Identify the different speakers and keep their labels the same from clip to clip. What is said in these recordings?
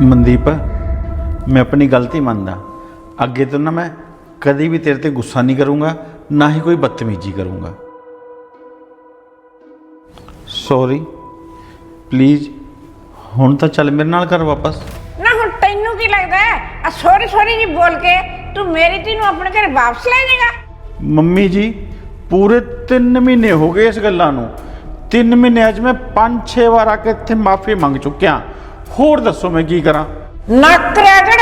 Speaker 1: ਮਨਦੀਪ ਮੈਂ ਆਪਣੀ ਗਲਤੀ ਮੰਨਦਾ। ਅੱਗੇ ਤੋਂ ਨਾ ਮੈਂ ਕਦੀ ਵੀ ਤੇਰੇ ਤੇ ਗੁੱਸਾ ਨਹੀਂ ਕਰੂੰਗਾ ਨਾ ਹੀ ਕੋਈ ਬਦਤਮੀਜ਼ੀ ਕਰੂੰਗਾ। ਸੌਰੀ ਪਲੀਜ਼ ਹੁਣ ਤਾਂ ਚੱਲ ਮੇਰੇ ਨਾਲ ਘਰ ਵਾਪਸ।
Speaker 2: ਨਾ ਹੁਣ ਤੈਨੂੰ ਕੀ ਲੱਗਦਾ ਹੈ? ਆ ਸੋਰੀ ਸੋਰੀ ਜੀ ਬੋਲ ਕੇ ਤੂੰ ਮੇਰੀ ਧੀ ਨੂੰ ਆਪਣੇ ਘਰ ਵਾਪਸ ਲੈ ਜਾਏਗਾ?
Speaker 1: ਮੰਮੀ ਜੀ ਪੂਰੇ 3 ਮਹੀਨੇ ਹੋ ਗਏ ਇਸ ਗੱਲਾਂ ਨੂੰ। 3 ਮਹੀਨਿਆਂ 'ਚ ਮੈਂ 5-6 ਵਾਰ ਆ ਕੇ ਇੱਥੇ ਮਾਫੀ ਮੰਗ ਚੁੱਕਿਆ। ਹੋਰ ਦੱਸੋ ਮੈਂ ਕੀ ਕਰਾਂ?
Speaker 2: ਨੱਕ ਰਗੜ।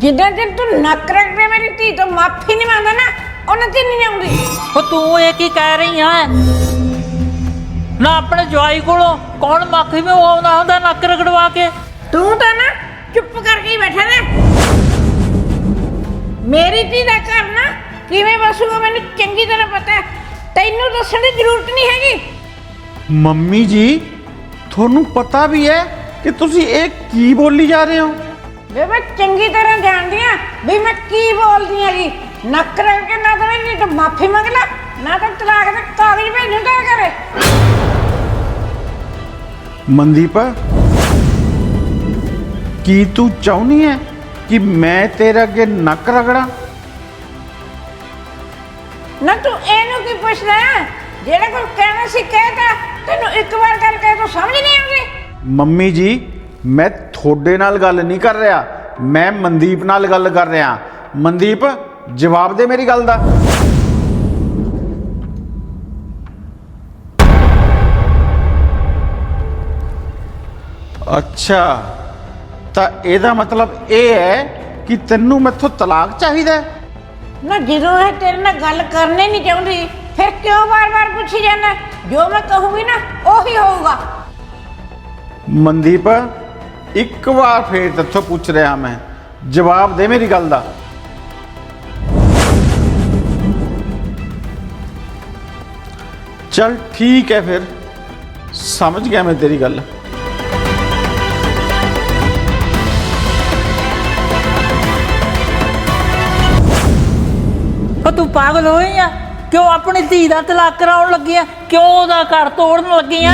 Speaker 2: ਜਿੱਦਾਂ ਦਿਨ ਤੂੰ ਨੱਕ ਰਗੜੇ ਮੇਰੀ ਧੀ ਤੋਂ ਮਾਫੀ ਨਹੀਂ ਮੰਗਦਾ ਨਾ ਉਹਨਾਂ ਤੇ ਨਹੀਂ ਆਉਂਦੀ।
Speaker 3: ਉਹ ਤੂੰ ਇਹ ਕੀ ਕਹਿ ਰਹੀ ਹੈ ਨਾ ਆਪਣੇ ਜਵਾਈ ਕੋਲੋਂ ਕੌਣ ਮਾਖੀ ਮੇ ਆਉਂਦਾ ਹੁੰਦਾ ਨੱਕ ਰਗੜਵਾ ਕੇ।
Speaker 2: ਤੂੰ ਤਾਂ ਨਾ ਚੁੱਪ ਕਰਕੇ ਹੀ ਬੈਠਾ ਰਹਿ ਮੇਰੀ ਧੀ ਦਾ ਘਰ ਨਾ ਕਿਵੇਂ ਵਸੂਗਾ ਮੈਨੂੰ ਚੰਗੀ ਤਰ੍ਹਾਂ ਪਤਾ ਹੈ। ਤੈਨੂੰ ਦੱਸਣ ਦੀ ਜ਼ਰੂਰਤ ਨਹੀਂ ਹੈਗੀ।
Speaker 1: ਮੰਮੀ ਜੀ ਤੁਹਾਨੂੰ ਪਤਾ ਵੀ ਹੈ ਕਿ ਤੁਸੀਂ ਇਹ ਕੀ ਬੋਲੀ ਜਾ ਰਹੇ ਹੋ?
Speaker 2: ਵੇ ਮੈਂ ਚੰਗੀ ਤਰ੍ਹਾਂ ਜਾਣਦੀ ਆ ਵੀ ਮੈਂ ਕੀ ਬੋਲਦੀ ਹੈਗੀ ਨੱਕ ਰਗੜ ਕੇ ਨਾ ਤਾਂ ਨਹੀਂ ਤਾਂ ਮਾਫੀ ਮੰਗ ਲੈ ਨਾ ਤਾਂ ਤਲਾਕ ਦੇ ਕਾਗਜ਼ ਭੇਜੂ ਤਾਂ ਕਰੇ।
Speaker 1: ਮਨਦੀਪ ਕੀ ਤੂੰ ਚਾਹੁੰਦੀ ਹੈ ਕਿ ਮੈਂ ਤੇਰੇ ਅੱਗੇ ਨੱਕ ਰਗੜਾਂ?
Speaker 2: ਨਾ ਤੂੰ ਇਹਨੂੰ ਕੀ ਪੁੱਛਦਾ ਜਿਹੜਾ ਕੋਈ ਕਹਿਣਾ ਸੀ ਕਹਿਤਾ ਤੈਨੂੰ ਇੱਕ ਵਾਰ ਗੱਲ ਕਹੇ ਸਮਝ ਨਹੀਂ ਆਉਂਦੀ?
Speaker 1: ਮੰਮੀ ਜੀ, ਮੈਂ ਤੁਹਾਡੇ ਨਾਲ ਗੱਲ ਨਹੀਂ ਕਰ ਰਿਹਾ। ਮੈਂ ਮਨਦੀਪ ਨਾਲ ਗੱਲ ਕਰ ਰਿਹਾ। ਮਨਦੀਪ, ਜਵਾਬ ਦੇ ਮੇਰੀ ਗੱਲ ਦਾ। ਅੱਛਾ, ਤਾਂ ਇਹਦਾ ਮਤਲਬ ਇਹ ਹੈ ਕਿ ਤੈਨੂੰ ਮੈਥੋਂ ਤਲਾਕ ਚਾਹੀਦਾ ਹੈ?
Speaker 2: ਨਾ ਜਦੋਂ ਇਹ ਤੇਰੇ ਨਾਲ ਗੱਲ ਕਰਨੇ ਨਹੀਂ ਚਾਹੁੰਦੀ, ਫਿਰ ਕਿਉਂ ਵਾਰ-ਵਾਰ ਪੁੱਛੀ ਜਾਂਦਾ? ਜੋ ਮੈਂ ਕਹੂੰਗੀ ਨਾ, ਉਹੀ ਹੋਊਗਾ।
Speaker 1: ਮਨਦੀਪ, ਇੱਕ ਵਾਰ ਫੇਰ ਤੇਥੋਂ ਪੁੱਛ ਰਿਹਾ ਮੈਂ। ਜਵਾਬ ਦੇ ਮੇਰੀ ਗੱਲ ਦਾ। ਚਲ ਠੀਕ ਹੈ ਫਿਰ। ਸਮਝ ਗਿਆ ਮੈਂ ਤੇਰੀ ਗੱਲ।
Speaker 3: ਤੂੰ ਪਾਗਲ ਹੋਈ ਆ? ਕਿਉਂ ਆਪਣੀ ਧੀ ਦਾ ਤਲਾਕ ਕਰਾਉਣ ਲੱਗੀ ਆ? ਕਿਉਂ ਉਹਦਾ ਘਰ ਤੋੜਨ ਲੱਗੀ ਆ?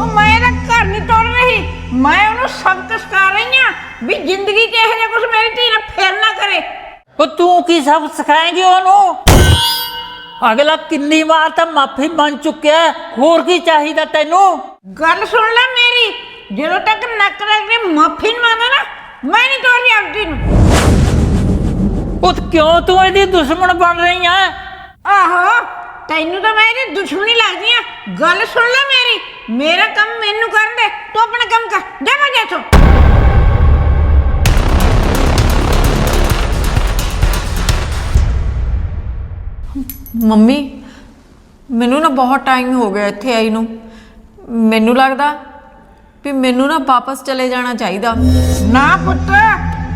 Speaker 2: ਉਹ ਮੈਂ ਇਹਦਾ ਘਰ ਨਹੀਂ ਤੋੜ ਰਹੀ। ਮੈਂ ਉਹਨੂੰ ਸਬਕ ਸਿਖਾ ਰਹੀ ਆ ਵੀ ਜ਼ਿੰਦਗੀ 'ਚ ਇਹੋ ਜਿਹਾ ਕੁਝ ਮੇਰੀ ਧੀ ਨਾਲ ਫੇਰ ਨਾ ਕਰੇ।
Speaker 3: ਉਹ ਤੂੰ ਕੀ ਸਭ ਸਿਖਾਏਂਗੀ ਉਹਨੂੰ? ਅਗਲਾ ਕਿੰਨੀ ਵਾਰ ਤਾਂ ਮਾਫੀ ਮੰਗ ਚੁੱਕਿਆ ਹੈ। ਹੋਰ ਕੀ ਚਾਹੀਦਾ ਤੈਨੂੰ?
Speaker 2: ਗੱਲ ਸੁਣ ਲੈ ਮੇਰੀ। ਜਦੋਂ ਤੱਕ ਨੱਕ ਰੱਖ ਕੇ ਮਾਫੀ ਨਾ ਮੈਂ ਨਹੀਂ ਤੋੜਦੀ ਆਪਦੀ ਨੂੰ।
Speaker 3: ਉਹ ਕਿਉਂ ਤੂੰ ਇਹਦੀ ਦੁਸ਼ਮਣ ਬਣ ਰਹੀ ਆ
Speaker 2: ਆਹੋ ਤੈਨੂੰ ਤਾਂ ਮੈਂ ਇਹਦੀ ਦੁਸ਼ਮਣੀ ਲੱਗਦੀ ਆ। ਗੱਲ ਸੁਣ ਲੈ ਮੇਰੀ। ਮੇਰਾ ਕੰਮ ਮੈਨੂੰ ਕਰਨ ਦੇ। ਤੂੰ ਆਪਣਾ ਕੰਮ ਕਰ। ਜਾ ਮੈਂ ਜਾ ਇੱਥੋਂ।
Speaker 4: ਮੰਮੀ ਮੈਨੂੰ ਨਾ ਬਹੁਤ ਟਾਈਮ ਹੋ ਗਿਆ ਇੱਥੇ ਆਈ ਨੂੰ। ਮੈਨੂੰ ਲੱਗਦਾ ਵੀ ਮੈਨੂੰ ਨਾ ਵਾਪਸ ਚਲੇ ਜਾਣਾ ਚਾਹੀਦਾ।
Speaker 2: ਨਾ ਪੁੱਤ।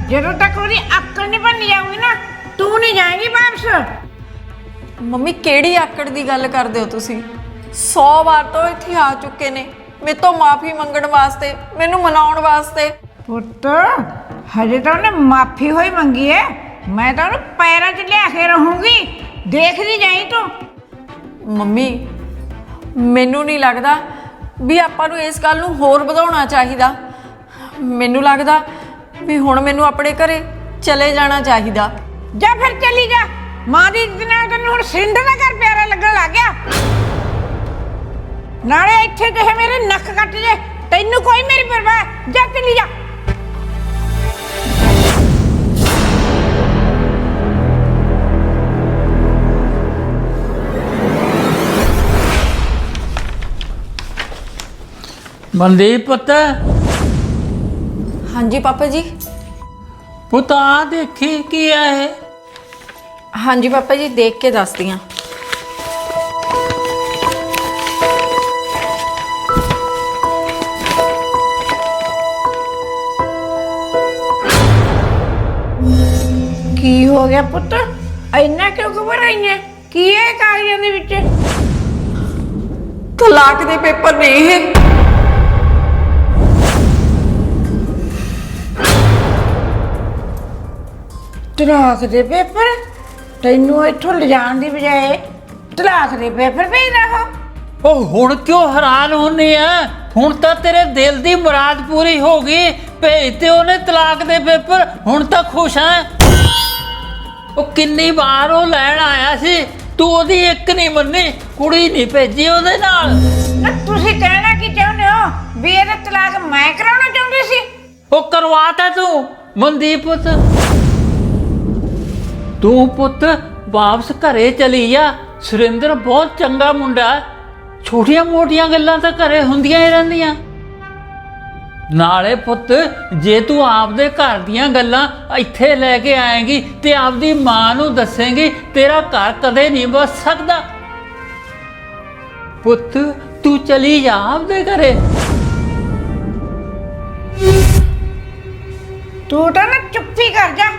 Speaker 2: ਜਦੋਂ ਤੱਕ ਉਹਦੀ ਅਕਲ ਨਹੀਂ ਬਣ ਜਾਊਗੀ ਨਾ ਤੂੰ ਨਹੀਂ ਜਾਏਂਗੀ ਵਾਪਸ।
Speaker 4: ਮੰਮੀ ਕਿਹੜੀ ਆਕੜ ਦੀ ਗੱਲ ਕਰਦੇ ਹੋ ਤੁਸੀਂ? 100 ਵਾਰ ਤੋਂ ਇੱਥੇ ਆ ਚੁੱਕੇ ਨੇ। ਮੇਰੇ ਤੋਂ ਮਾਫੀ ਮੰਗਣ ਵਾਸਤੇ ਮੈਨੂੰ ਮਨਾਉਣ ਵਾਸਤੇ।
Speaker 2: ਪੁੱਤ ਹਜੇ ਤਾਂ ਉਹਨੇ ਮਾਫੀ ਹੋਈ ਮੰਗੀ ਹੈ ਮੈਂ ਤਾਂ ਉਹਨੂੰ ਪੈਰਾਂ 'ਚ ਲਿਆ ਕੇ ਰਹੂੰਗੀ। ਦੇਖਦੀ ਜਾਈ ਤੂੰ।
Speaker 4: ਮੰਮੀ ਮੈਨੂੰ ਨਹੀਂ ਲੱਗਦਾ ਵੀ ਆਪਾਂ ਨੂੰ ਇਸ ਗੱਲ ਨੂੰ ਹੋਰ ਵਧਾਉਣਾ ਚਾਹੀਦਾ। ਮੈਨੂੰ ਲੱਗਦਾ ਵੀ ਹੁਣ ਮੈਨੂੰ ਆਪਣੇ ਘਰੇ ਚਲੇ ਜਾਣਾ ਚਾਹੀਦਾ।
Speaker 2: ਜਾ ਫਿਰ ਚਲੀ ਜਾ। ਮਾਂ ਦੀ ਇੱਜ਼ਤ ਨਾਲ ਤੈਨੂੰ ਹੁਣ ਸਿੰਧ ਦਾ ਘਰ ਪਿਆਰਾ ਲੱਗਣ ਲੱਗ ਗਿਆ। ਨਾਲੇ ਇੱਥੇ ਤੇ ਮੇਰੇ ਨੱਕ ਕੱਟ ਜੇ। ਤੈਨੂੰ ਕੋਈ ਮੇਰੀ ਪਰਵਾਹ ਜਾ ਚਲੀ ਜਾ।
Speaker 3: ਮਨਦੀਪ ਪੁੱਤ।
Speaker 4: ਹਾਂਜੀ ਪਾਪਾ ਜੀ।
Speaker 3: ਪੁੱਤ ਆ ਦੇਖੀ ਕੀ ਆ ਇਹ?
Speaker 4: ਹਾਂਜੀ ਪਾਪਾ ਜੀ ਦੇਖ ਕੇ ਦੱਸਦੀ ਹਾਂ
Speaker 2: ਕੀ ਹੋ ਗਿਆ ਪੁੱਤ? ਇੰਨਾ ਕਿਉਂ ਘਬਰਾਈਆਂ ਕੀ ਹੈ ਕਾਗਜ਼ਾਂ ਦੇ ਵਿੱਚ?
Speaker 4: ਤਲਾਕ ਦੇ ਪੇਪਰ ਨੇ ਇਹ।
Speaker 2: ਤਲਾਕ ਦੇ ਪੇਪਰ? ਤੈਨੂੰ ਇੱਥੋਂ ਲਿਜਾਣ ਦੀ ਬਜਾਏ ਤਲਾਕ ਦੇ ਪੇਪਰ ਭੇਜ ਰਹਾ
Speaker 3: ਉਹ। ਹੁਣ ਕਿਉਂ ਹੈਰਾਨ ਹੁੰਨੀ ਆ ਹੁਣ ਤਾਂ ਤੇਰੇ ਦਿਲ ਦੀ ਮੁਰਾਦ ਪੂਰੀ ਹੋ ਗਈ। ਭੇਜ ਤੇ ਉਹਨੇ ਤਲਾਕ ਦੇ ਪੇਪਰ ਹੁਣ ਤਾਂ ਖੁਸ਼ ਆ ਉਹ ਕਿੰਨੀ ਵਾਰ ਉਹ ਲੈਣ ਆਇਆ ਸੀ ਤੂੰ ਉਹਦੀ ਇੱਕ ਨਹੀਂ ਮੰਨੀ ਕੁੜੀ ਨਹੀਂ ਭੇਜੀ ਉਹਦੇ ਨਾਲ।
Speaker 2: ਨਾ ਤੁਸੀਂ ਕਹਿਣਾ ਕੀ ਚਾਹੁੰਦੇ ਹੋ? ਵੀ ਇਹਦਾ ਤਲਾਕ ਮੈਂ ਕਰਾਉਣਾ ਚਾਹੁੰਦੀ ਸੀ?
Speaker 3: ਉਹ ਕਰਵਾਤਾ ਤੂੰ ਮਨਦੀਪ ਪੁੱਤ। ਤੂੰ ਪੁੱਤ ਵਾਪਸ ਘਰੇ ਚਲੀ ਜਾ। ਸੁਰਿੰਦਰ ਬਹੁਤ ਚੰਗਾ ਮੁੰਡਾ ਹੈ। ਛੋਟੀਆਂ ਮੋਟੀਆਂ ਗੱਲਾਂ ਤਾਂ ਘਰੇ ਹੁੰਦੀਆਂ ਹੀ ਰਹਿੰਦੀਆਂ। ਨਾਲੇ ਪੁੱਤ, ਜੇ ਤੂੰ ਆਪਦੇ ਘਰ ਦੀਆਂ ਗੱਲਾਂ ਇੱਥੇ ਲੈ ਕੇ ਆਏਂਗੀ ਤੇ ਆਪਦੀ ਮਾਂ ਨੂੰ ਦੱਸੇਂਗੀ, ਤੇਰਾ ਘਰ ਕਦੇ ਨਹੀਂ ਬਸ ਸਕਦਾ। ਪੁੱਤ, ਤੂੰ ਚਲੀ ਜਾ ਆਪਦੇ ਘਰੇ।
Speaker 2: ਤੂੰ ਤਾਂ ਨਾ ਚੁੱਪੀ ਕਰ ਜਾ।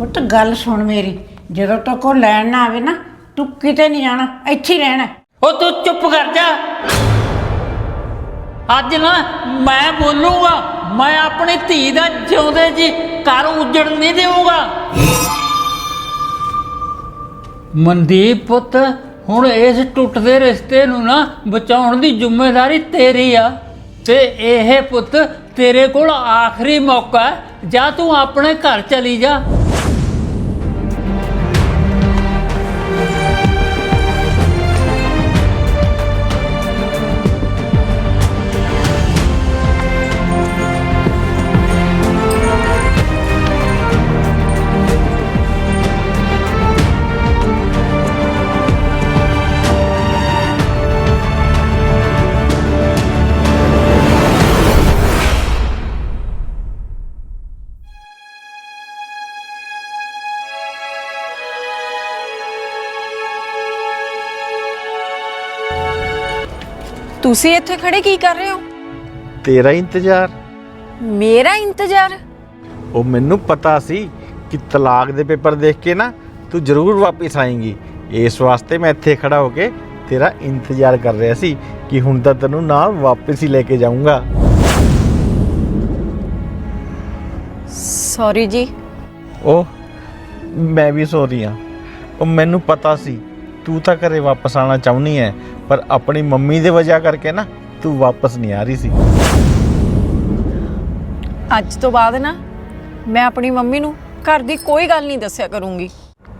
Speaker 2: ਪੁੱਤ, ਗੱਲ ਸੁਣ ਮੇਰੀ। ਜਦੋਂ ਤੱਕ ਉਹ ਲੈਣ ਨਾ ਆਵੇ ਨਾ, ਤੂੰ ਕਿਤੇ ਨਹੀਂ ਜਾਣਾ, ਇੱਥੇ ਹੀ ਰਹਿਣਾ।
Speaker 3: ਉਹ ਤੂੰ ਚੁੱਪ ਕਰ ਜਾ। ਅੱਜ ਨਾ ਮੈਂ ਬੋਲੂਗਾ, ਮੈਂ ਆਪਣੀ ਧੀ ਦਾ ਜਿਉਂਦੇ ਜੀ ਘਰ ਉਜੜ ਨਹੀਂ ਦੇਵਾਂਗਾ ਮਨਦੀਪ ਪੁੱਤ, ਹੁਣ ਇਸ ਟੁੱਟਦੇ ਰਿਸ਼ਤੇ ਨੂੰ ਨਾ ਬਚਾਉਣ ਦੀ ਜ਼ਿੰਮੇਵਾਰੀ ਤੇਰੀ ਆ। ਤੇ ਇਹ ਪੁੱਤ ਤੇਰੇ ਕੋਲ ਆਖਰੀ ਮੌਕਾ ਹੈ। ਜਾਂ ਤੂੰ ਆਪਣੇ ਘਰ ਚਲੀ ਜਾ।
Speaker 4: ਤੁਸੀਂ ਇੱਥੇ ਖੜੇ ਕੀ ਕਰ ਰਹੇ ਹੋ?
Speaker 1: ਤੇਰਾ ਇੰਤਜ਼ਾਰ।
Speaker 4: ਮੇਰਾ ਇੰਤਜ਼ਾਰ?
Speaker 1: ਉਹ ਮੈਨੂੰ ਪਤਾ ਸੀ ਕਿ ਤਲਾਕ ਦੇ ਪੇਪਰ ਦੇਖ ਕੇ ਨਾ ਤੂੰ ਜ਼ਰੂਰ ਵਾਪਸ ਆਏਂਗੀ। ਇਸ ਵਾਸਤੇ ਮੈਂ ਇੱਥੇ ਖੜਾ ਹੋ ਕੇ ਤੇਰਾ ਇੰਤਜ਼ਾਰ ਕਰ ਰਿਹਾ ਸੀ ਕਿ ਹੁਣ ਤਾਂ ਤੈਨੂੰ ਨਾਲ ਵਾਪਸ ਹੀ ਲੈ ਕੇ ਜਾਊਂਗਾ।
Speaker 4: ਸੌਰੀ ਜੀ।
Speaker 1: ਉਹ ਮੈਂ ਵੀ ਸੌਰੀ ਹਾਂ। ਉਹ ਮੈਨੂੰ ਪਤਾ ਸੀ ਤੂੰ ਤਾਂ ਘਰੇ ਵਾਪਸ ਆਣਾ ਚਾਹੁੰਦੀ ਹੈ ਪਰ ਆਪਣੀ ਮੰਮੀ ਦੇ ਵਜ੍ਹਾ ਕਰਕੇ ਨਾ ਤੂੰ ਵਾਪਸ ਨਹੀਂ ਆ ਰਹੀ ਸੀ।
Speaker 4: ਅੱਜ ਤੋਂ ਬਾਅਦ ਨਾ ਮੈਂ ਆਪਣੀ ਮੰਮੀ ਨੂੰ ਘਰ ਦੀ ਕੋਈ ਗੱਲ ਨਹੀਂ ਦੱਸਿਆ ਕਰੂੰਗੀ।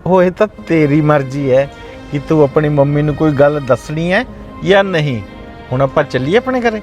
Speaker 1: ਉਹ ਇਹ ਤਾਂ ਤੇਰੀ ਮਰਜ਼ੀ ਹੈ ਕਿ ਤੂੰ ਆਪਣੀ ਮੰਮੀ ਨੂੰ ਕੋਈ ਗੱਲ ਦੱਸਣੀ ਹੈ ਜਾਂ ਨਹੀਂ। ਹੁਣ ਆਪਾਂ ਚੱਲੀਏ ਆਪਣੇ ਘਰੇ?